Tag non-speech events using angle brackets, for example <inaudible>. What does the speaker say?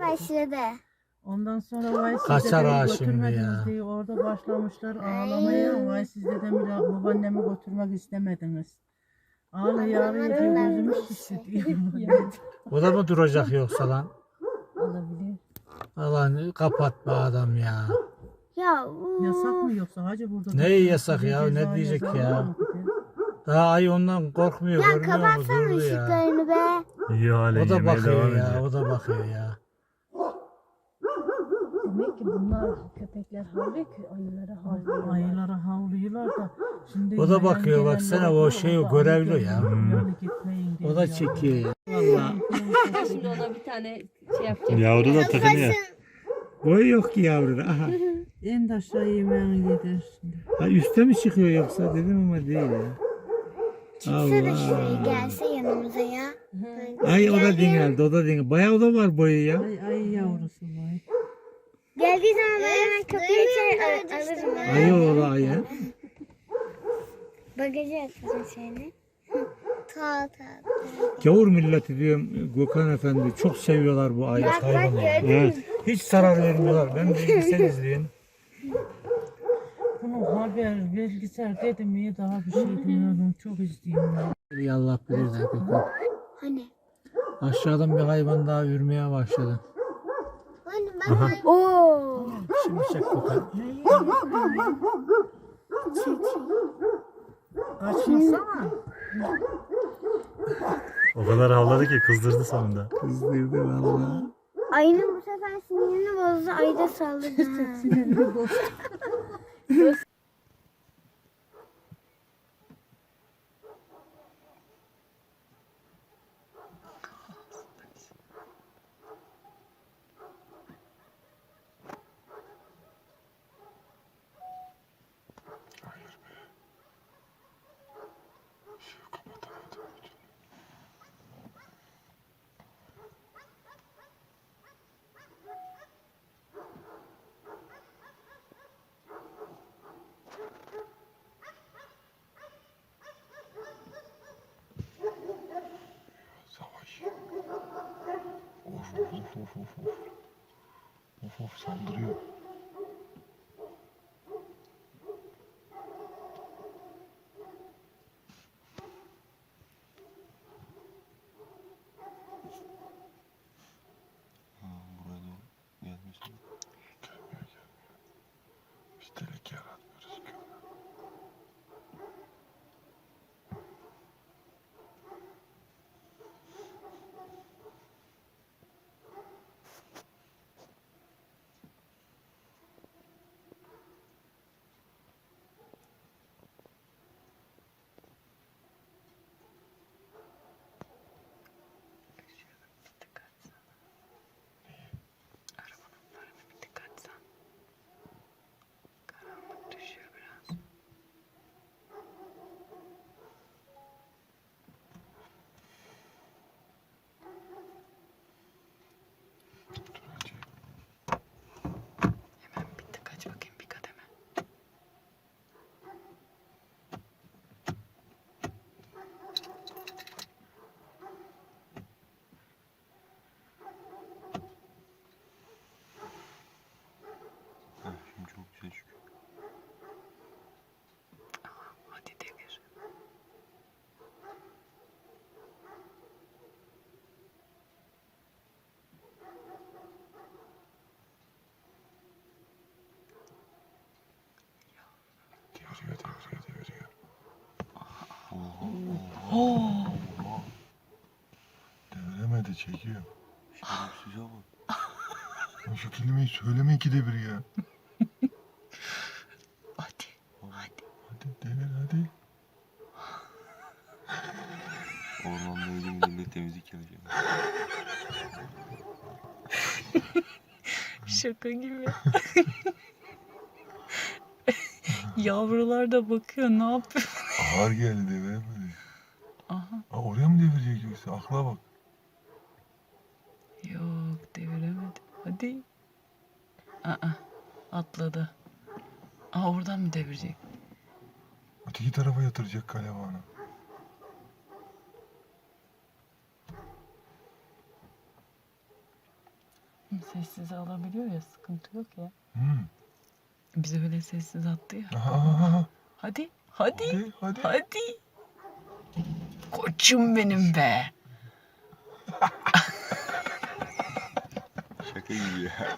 başladı. Ondan sonra vay Kaçar ha şimdi götürmediniz ya. diye orada başlamışlar ağlamaya. Vay siz dedemi ya babaannemi götürmek istemediniz. Ağlıyor ağlıyor diyor gözümüz şişti diyor. <laughs> O da mı duracak yoksa lan? Olabilir. Allah'ın kapat be adam ya. Ya. Yasak mı yoksa hacı burada? Ne dursun, yasak ya, ne ceza diyecek ya? mı bir de? Daha ay ondan korkmuyor Ya görmüyor mu? kapatsana Durdu ya. ışıklarını be. İyi hale O da yemeğe bakıyor devam ya, ediyor. o da bakıyor ya. Demek ki bunlar köpekler havlıyor ki ayılara havlıyorlar. Ayılara havlıyorlar da. Şimdi O da bakıyor, baksana, o şey, da o görevli ya. O da çekiyor ya. Valla. <laughs> Şimdi ona bir tane şey yapacak. Yavru da takınıyor. Boy yok ki yavruda. Aha. En de aşağı yemeğini yedir şimdi. Ha, üste mi çıkıyor yoksa dedim ama değil ya. Çıksa da şuraya gelse yanımıza ya. Ay o da dingeldi, o da dingeldi. Bayağı o da var boyu ya. Ay, ay yavrusu var. Geldiği zaman ben hemen kapıyı açar al- alırım. oğlu ayı. Bagajı açacağım seni. ta ta. Gavur milleti diyorum Gökhan Efendi çok seviyorlar bu bak hayvanı. ya. Evet. Hiç zarar vermiyorlar. Ben bilgisayar izleyin. Bunu haber, bilgisayar dedim mi daha bir şey duymadım. Çok izliyorum. ya. Allah bilir de Gökhan. Hani? Aşağıdan bir hayvan daha yürümeye başladı. Hani Oo. Kaçmasana. O kadar havladı ki kızdırdı sonunda. Kızdırdı valla. Ayının bu sefer sinirini bozdu. Ayı da saldırdı. <laughs> Sinirini bozdu. <laughs> Uf uf uf uf. Uf uf saldırıyor. Gelmiyor gelmiyor. Üstelik yara. Şimdi çok çıkıyor. Hadi devir. Deviriyor, deviriyor, deviriyor. Oha, oha. Deviremedi, çekiyor. Şerefsize bak. Şu kelimeyi söyleme iki de bir ya. Hadi. Hadi. Hadi devir hadi. Ormanda öyle millet temizlik yapacak. <laughs> Şaka gibi. <laughs> Yavrular da bakıyor ne yapıyor. Ağır geldi deviremedi. Aha. Aa, oraya mı devirecek yoksa? Akla bak. Yok deviremedi. Hadi. Aa, atladı. Aa oradan mı devirecek? Öteki tarafa yatıracak kalevanı. Sessiz alabiliyor ya sıkıntı yok ya. Hmm. Bize öyle sessiz attı ya. Hadi hadi hadi hadi. hadi. Koçum benim be. <laughs> Şaka gibi ya.